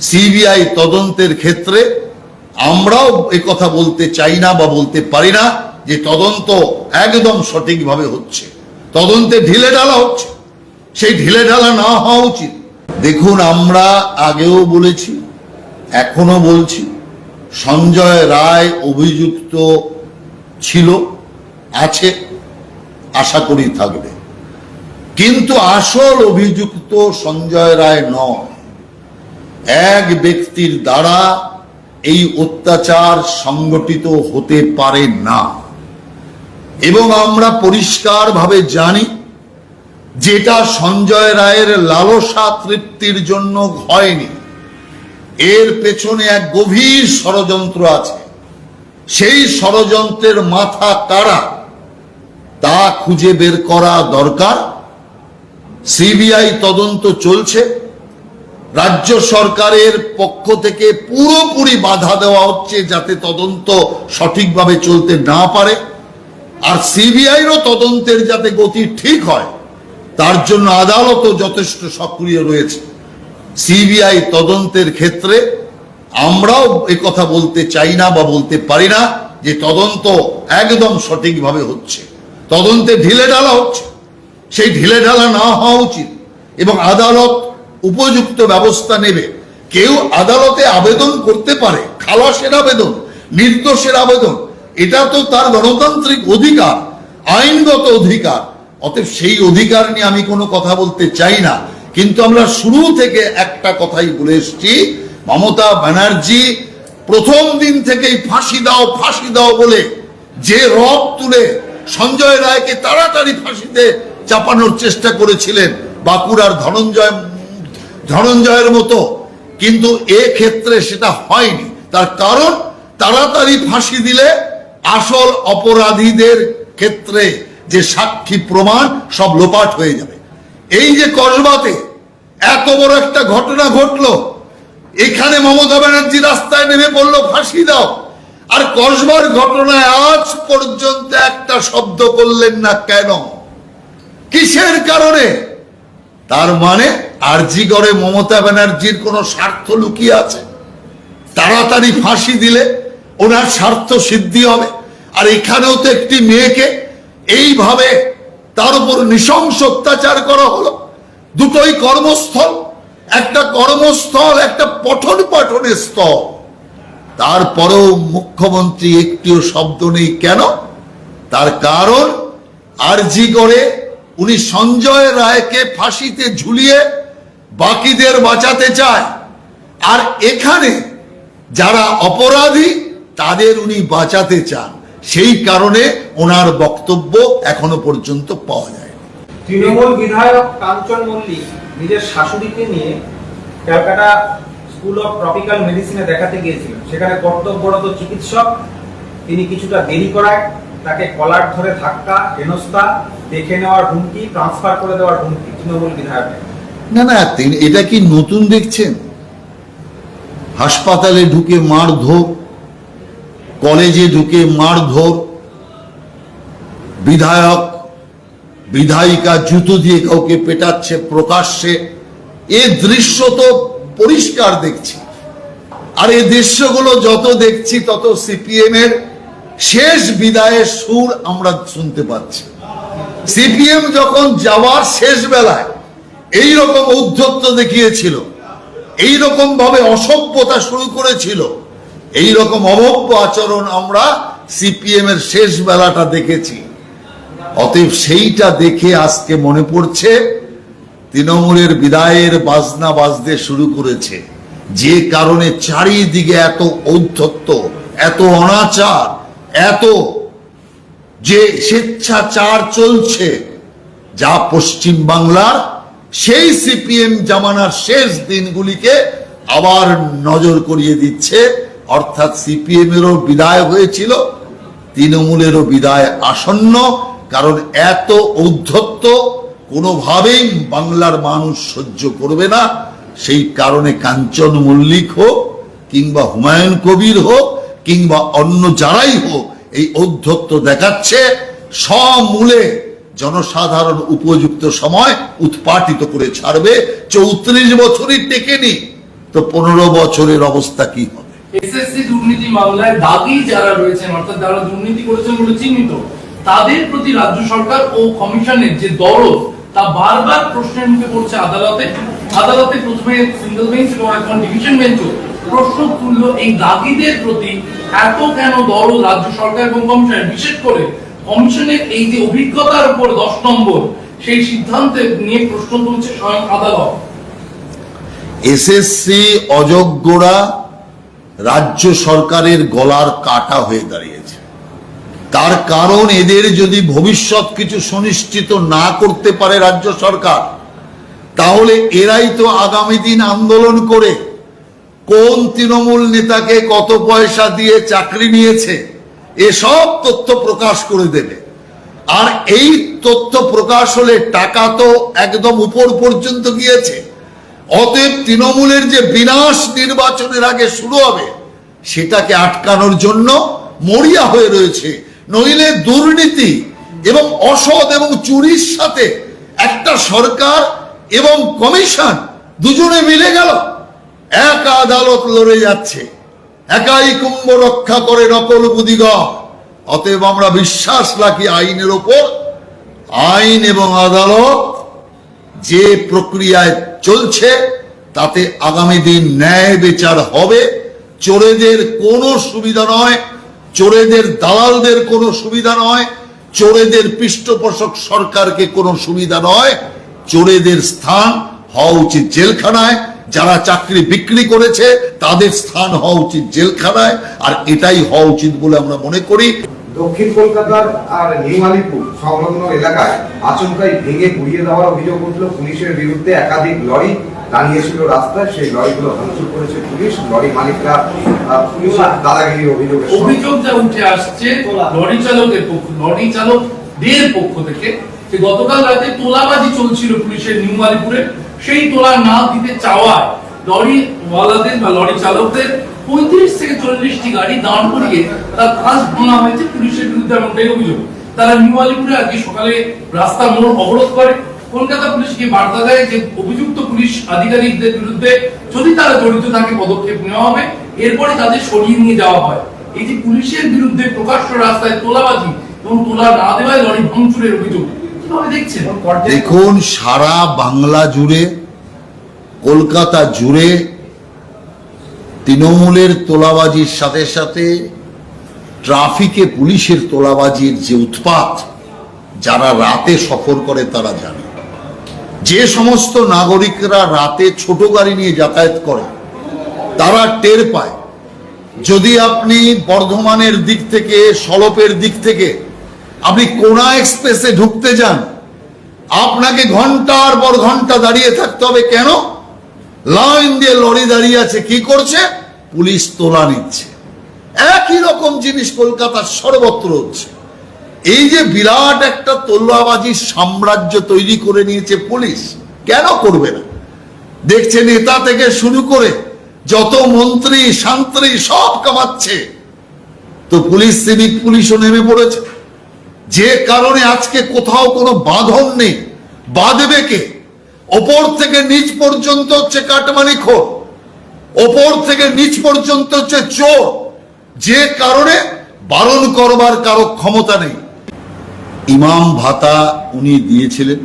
CBI তদন্তের ক্ষেত্রে আমরাও এ কথা বলতে চাই না বা বলতে পারি না যে তদন্ত একদম সঠিকভাবে হচ্ছে। তদন্তে ঢিলে ঢালা হচ্ছে। সেই ঢিলে ঢালা না হওয়া উচিত। দেখুন, আমরা আগেও বলেছি এখনও বলছি, সঞ্জয় রায় অভিযুক্ত ছিল, আছে, আশা করি থাকবে। কিন্তু আসল অভিযুক্ত সঞ্জয় রায় নয়। এক ব্যক্তির দ্বারা এই অত্যাচার সংগঠিত হতে পারে না। এবং আমরা পরিষ্কারভাবে জানি যেটা সঞ্জয় রায়ের লালসা তৃপ্তির জন্য হয়নি। এর পেছনে এক গভীর ষড়যন্ত্র আছে। সেই ষড়যন্ত্রের মাথা কারা তা খুঁজে বের করা দরকার। সিবিআই তদন্ত চলছে। রাজ্য সরকারের পক্ষ থেকে পুরোপুরি বাধা দেওয়া হচ্ছে যাতে তদন্ত সঠিকভাবে চলতে না পারে। আর সিবিআইরও তদন্তের যাতে গতি ঠিক হয়, তার জন্য আদালতও যথেষ্ট সক্রিয় রয়েছে। সিবিআই তদন্তের ক্ষেত্রে আমরাও কথা বলতে চাই না বা বলতে পারি না যে তদন্ত একদম সঠিকভাবে হচ্ছে। তদন্তে ঢিলে ঢালা হচ্ছে। সেই ঢিলে ঢালা না হওয়া উচিত এবং আদালত উপযুক্ত ব্যবস্থা নেবে। কেউ আদালতে আবেদন করতে পারে, খালাসের আবেদন, নির্দোষের আবেদন, এটা তো তার গণতান্ত্রিক অধিকার, আইনগত অধিকার। অতএব সেই অধিকার নিয়ে আমি কোনো কথা বলতে চাই না। কিন্তু আমরা শুরু থেকে একটা কথাই বলে এসছি, মমতা ব্যানার্জি, প্রথম দিন থেকেই ফাঁসি দাও ফাঁসি দাও বলে যে রব তুলে সঞ্জয় রায়কে তাড়াতাড়ি ফাঁসিতে চাপানোর চেষ্টা করেছিলেন বাঁকুড়ার ধনঞ্জয় ধনঞ্জয়ের মতো। কিন্তু এ ক্ষেত্রে সেটা হয়নি। তার কারণ, তাড়াতাড়ি ফাঁসি দিলে আসল অপরাধীদের ক্ষেত্রে যে সাক্ষী প্রমাণ সব লোপাট হয়ে যাবে। এই যে কসবাতে এত বড় একটা ঘটনা ঘটলো, এখানে মমতা ব্যানার্জি রাস্তায় নেমে বলল, ফাঁসি দাও। আর কসবার ঘটনায় আজ পর্যন্ত একটা শব্দ করলেন না কেন? কিসের কারণে? তার মানে আরজি করে মমতা ব্যানার্জির কোনো স্বার্থ লুকিয়ে আছে। তাড়াতাড়ি ফাঁসি দিলে ওনার স্বার্থ সিদ্ধি হবে। আর এখানেও তো একটি মেয়েকে এইভাবে তার উপর নৃশংস অত্যাচার করা হলো। দুটোই কর্মস্থল, একটা কর্মস্থল, একটা পঠন পাঠনের স্থল। তারপরেও মুখ্যমন্ত্রী একটিও শব্দ নেই। কেন? তার কারণ আরজি করে উনি সঞ্জয় রায়কে ফাঁসিতে ঝুলিয়ে বাকিদের বাঁচাতে চায়। আর এখানে যারা অপরাধী, তাদের উনি বাঁচাতে চান। সেই কারণে ওনার বক্তব্য এখনও পর্যন্ত পাওয়া যায় তৃণমূল বিধায়ক কাঞ্চন মল্লিক নিজের শাশুড়িকে নিয়ে ক্যালকাটা স্কুল অফ ট্রপিক্যাল মেডিসিনে দেখাতে গিয়েছিলেন। সেখানে কর্তব্যরত চিকিৎসক, তিনি কিছুটা দেরি করায় তাকে কলার ধরে ধাক্কা, হেনস্থা, দেখে নেওয়ার হুমকি ট্রান্সফার করে দেওয়ার হুমকি, তৃণমূল বিধায়কের না না, তিনি এটা কি নতুন দেখছেন? হাসপাতালে ঢুকে মারধর কলেজে ঢুকে মারধর বিধায়ক, বিধায়িকা জুতো দিয়ে কাউকে পেটাচ্ছে প্রকাশ্যে, এ দৃশ্য তো পরিষ্কার দেখছি। আর এই দৃশ্যগুলো যত দেখছি, তত সিপিএম এর শেষ বিদায়ের সুর আমরা শুনতে পাচ্ছি। সিপিএম যখন যাওয়ার শেষ বেলায় এই রকম ঔদ্ধত্য দেখিয়েছিল এই রকম ভাবে অসভ্যতা শুরু করেছিল এই রকম অভব্য আচরণ আমরা সিপিএম এর শেষ বেলাটা দেখেছি। অতএব সেইটা দেখে আজকে মনে পড়ছে, তৃণমূলের বিদায়ের বাজনা বাজতে শুরু করেছে। যে কারণে চারিদিকে এত ঔদ্ধত্য, এত অনাচার এত যে স্বেচ্ছাচার চলছে, যা পশ্চিম বাংলার সেই সিপিএম জামানার শেষ দিনগুলিকে আবার নজর করিয়ে দিচ্ছে। অর্থাৎ সিপিএম এরও বিদায় হয়েছিল, তৃণমূলেরও বিদায় আসন্ন, কারণ এত ঔদ্ধত্য কোনোভাবেই বাংলার মানুষ সহ্য করবে না। সেই কারণে কাঞ্চন মল্লিক হোক কিংবা হুমায়ুন কবির হোক কিংবা অন্য যারাই হোক, এই ঔদ্ধত্য দেখাচ্ছে, সমূলে জনসাধারণ উপযুক্ত সময় উৎপাটিত করে ছাড়বে, চৌত্রিশ বছরই টেকেনি। তো পনেরো বছরের অবস্থা কি হবে? এসএসসি দুর্নীতি মামলায় দাগি যারা রয়েছেন, অর্থাৎ যারা দুর্নীতি করেছেন বলে চিহ্নিত, তাদের প্রতি রাজ্য সরকার ও কমিশনের যে দরদ, তা বারবার প্রশ্নের মুখে পড়ছে আদালতে। আদালতে প্রথমে বেঞ্চ এবং এখন ডিভিশন প্রশ্ন তুলল এই দাগিদের প্রতি এত কেন দরদ রাজ্য সরকার এবং কমিশনের বিশেষ করে কমিশনের এই যে অভিজ্ঞতার উপর দশ নম্বর, সেই সিদ্ধান্তে নিয়ে প্রশ্ন তুলছে স্বয়ং আদালত। এসএসসি অযোগ্যরা রাজ্য সরকারের গলার কাটা হয়ে দাঁড়িয়েছে। তার কারণ এদের যদি ভবিষ্যৎ কিছু সুনিশ্চিত না করতে পারে রাজ্য সরকার, তাহলে এরাই তো আগামী দিন আন্দোলন করে কোন তৃণমূল নেতাকে কত পয়সা দিয়ে চাকরি নিয়েছে, এসব তথ্য প্রকাশ করে দেবে। আর এই তথ্য প্রকাশ হলে টাকা তো একদম উপর পর্যন্ত গিয়েছে। অতএব তৃণমূলের যে বিনাশ নির্বাচনের আগে শুরু হবে, সেটাকে আটকানোর জন্য মরিয়া হয়ে রয়েছে। নইলে দুর্নীতি এবং অসৎ এবং চুরির সাথে একটা সরকার এবং কমিশন দুজনে মিলে গেল। এক আদালত লড়ে যাচ্ছে। একাই কুম্ভ রক্ষা করে নকল বুদিগণ। অতএব আমরা বিশ্বাস রাখি আইনের ওপর। আইন এবং আদালত যে প্রক্রিয়ায় চলছে, তাতে আগামী দিন ন্যায় বিচার হবে। চোরেদের কোনো সুবিধা নয়, চোরেদের দালালদের কোনো সুবিধা নয়, চোরেদের পৃষ্ঠপোষক সরকারকে কোনো সুবিধা নয়, চোরেদের স্থান হওয়া উচিত জেলখানায়। যারা চাকরি বিক্রি করেছে তাদের স্থান হওয়া উচিত জেলখানায় আর এটাই হওয়া উচিত বলে আমরা মনে করি। দক্ষিণ কলকাতার আর নিউ আলিপুর সংলগ্ন এলাকায় আচমকাই ভেঙে গুড়িয়ে দেওয়ার অভিযোগ উঠল পুলিশের বিরুদ্ধে একাধিক লরি দাঁড়িয়েছিল রাস্তায়। সেই লরিগুলো ভাঙচুর করেছে পুলিশ। লরি মালিকরা পুলিশের দাদাগিরির অভিযোগ যা উঠে আসছে লরি চালকের পক্ষ লরি চালকদের পক্ষ থেকে যে গতকাল রাতে তোলাবাজি চলছিল পুলিশের নিউ আলিপুরে সেই তোলা না দিতে চাওয়ায় লরি ওয়ালাদের বা লরি চালকদের পঁয়ত্রিশ থেকে চল্লিশটি গাড়ি দাঁড় করিয়ে তার কাজ ভাঙা হয়েছে পুলিশের বিরুদ্ধে এমনটাই অভিযোগ। তারা নিউ আলিপুরে আজকে সকালে রাস্তা মোড় অবরোধ করে। কলকাতা পুলিশকে বার্তা দেয় যে অভিযুক্ত পুলিশ আধিকারিকদের বিরুদ্ধে যদি তারা জড়িত থাকে পদক্ষেপ নেওয়া হবে, এরপরে তাদের সরিয়ে নিয়ে যাওয়া হয়। এই যে পুলিশের বিরুদ্ধে প্রকাশ্য রাস্তায় তোলাবাজি এবং তোলা না দেওয়ায় লরি ভাঙচুরের অভিযোগ। দেখুন সারা বাংলা জুড়ে কলকাতা জুড়ে তৃণমূলের তোলাবাজির সাথে সাথে ট্রাফিকে পুলিশের তোলাবাজির যে উৎপাত যারা রাতে সফর করে তারা জানে। যে সমস্ত নাগরিকরা রাতে ছোট গাড়ি নিয়ে যাতায়াত করে তারা টের পায়। যদি আপনি বর্ধমানের দিক থেকে সলপের দিক থেকে আপনি কোনা এক্সপ্রেসে ঢুকতে যান, আপনাকে ঘণ্টার পর ঘণ্টা দাঁড়িয়ে থাকতে হবে। কেন? লাইন দিয়ে লরি দাঁড়িয়ে আছে, কি করছে? পুলিশ তোলা নিচ্ছে। একই রকম জিনিস কলকাতার সর্বত্র হচ্ছে। এই যে বিরাট একটা তোলাবাজির সাম্রাজ্য তৈরি করে নিয়েছে পুলিশ, কেন করবে না? দেখছে নেতা থেকে শুরু করে যত মন্ত্রী শান্ত্রী সব কামাচ্ছে। তো পুলিশ, সিভিক পুলিশও নেমে পড়েছে। যে কারণে আজকে কোথাও কোনো বাঁধন নেই। বাঁধবে কে? ওপর থেকে নিচ পর্যন্ত হচ্ছে কাটমানি খোর। ওপর থেকে নিচ পর্যন্ত হচ্ছে চোর। যে কারণে বারণ করবার কারও ক্ষমতা নেই। ইমাম ভাতা উনি দিয়েছিলেন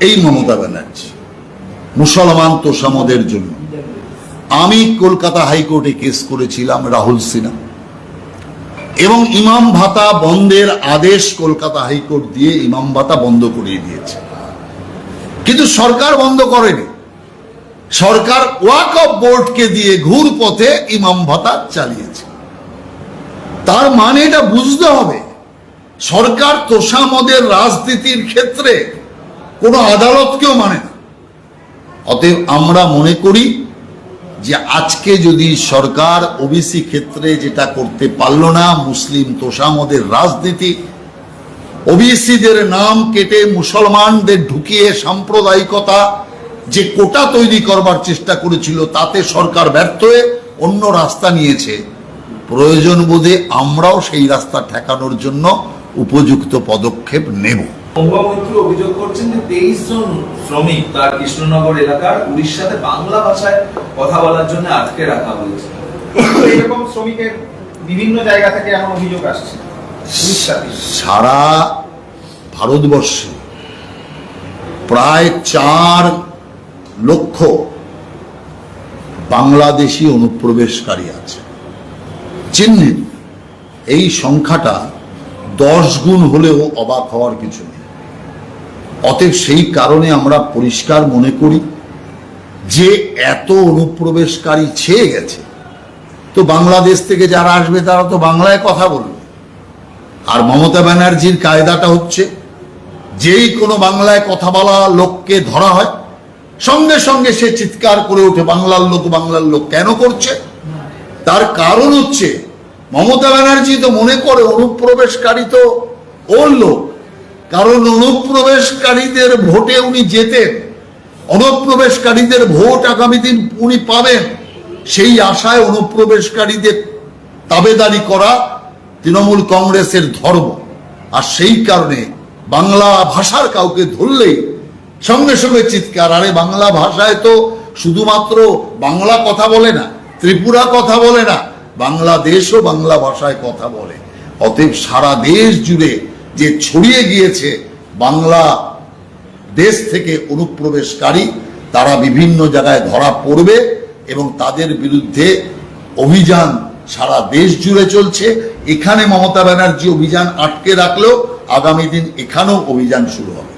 এই মমতা ব্যানার্জি, মুসলমান তোষামদের জন্য। আমি কলকাতা হাইকোর্টে কেস করেছিলাম রাহুল সিনহা। এবং ইমাম ভাতা বন্ধের আদেশ কলকাতা হাইকোর্ট দিয়ে ইমাম ভাতা বন্ধ করিয়ে দিয়েছে। কিন্তু সরকার বন্ধ করেনি। সরকার ওয়াক অফ বোর্ডকে দিয়ে ঘুর পথে ইমাম ভাতা চালিয়েছে। তার মানে এটা বুঝতে হবে, সরকার তোষামদের রাজনীতির ক্ষেত্রে কোনো আদালতকেও মানে না। অতএব আমরা মনে করি যে আজকে যদি সরকার ওবিসি ক্ষেত্রে যেটা করতে পারল না, মুসলিম তোষামদের রাজনীতি, ওবিসিদের নাম কেটে মুসলমানদের ঢুকিয়ে সাম্প্রদায়িকতা যে কোটা তৈরি করবার চেষ্টা করেছিল, তাতে সরকার ব্যর্থ হয়ে অন্য রাস্তা নিয়েছে। প্রয়োজন বোধে আমরাও সেই রাস্তা ঠেকানোর জন্য উপযুক্ত পদক্ষেপ নেব। মহুয়া মৈত্র অভিযোগ করছেন যে তেইশ জন শ্রমিক তার কৃষ্ণনগর এলাকার উড়িষ্যাতে বাংলা ভাষায় কথা বলার জন্য আটকে রাখা হয়েছে। এরকম শ্রমিকের বিভিন্ন জায়গা থেকে এমন অভিযোগ আসছে সারা ভারতবর্ষে প্রায় চার লক্ষ বাংলাদেশি অনুপ্রবেশকারী আছে। চিহ্নিত। এই সংখ্যাটা দশ গুণ হলেও অবাক হওয়ার কিছু অতএব সেই কারণে আমরা পরিষ্কার মনে করি যে এত অনুপ্রবেশকারী ছেয়ে গেছে। তো বাংলাদেশ থেকে যারা আসবে, তারা তো বাংলায় কথা বলবে। আর মমতা ব্যানার্জির কায়দাটা হচ্ছে, যেই কোনো বাংলায় কথা বলা লোককে ধরা হয়, সঙ্গে সঙ্গে সে চিৎকার করে ওঠে, বাংলার লোক বাংলার লোক কেন করছে? তার কারণ হচ্ছে, মমতা ব্যানার্জি তো মনে করে, অনুপ্রবেশকারী তো ওর লোক। কারণ অনুপ্রবেশকারীদের ভোটে উনি জেতেন। অনুপ্রবেশকারীদের ভোট আগামী দিন উনি পাবেন। সেই আশায় অনুপ্রবেশকারীদের তাবেদারি করা তৃণমূল কংগ্রেসের ধর্ম। আর সেই কারণে বাংলা ভাষার কাউকে ধরলেই সঙ্গে সঙ্গে চিৎকার। আরে বাংলা ভাষায় তো শুধুমাত্র বাংলা কথা বলে না, ত্রিপুরা কথা বলে না, বাংলাদেশও বাংলা ভাষায় কথা বলে। অতএব সারা দেশ জুড়ে যে ছড়িয়ে গিয়েছে বাংলা দেশ থেকে অনুপ্রবেশকারী, তারা বিভিন্ন জায়গায় ধরা পড়বে এবং তাদের বিরুদ্ধে অভিযান সারা দেশ জুড়ে চলছে। এখানে মমতা ব্যানার্জি অভিযান আটকে রাখলেও আগামী দিন এখানেও অভিযান শুরু হবে।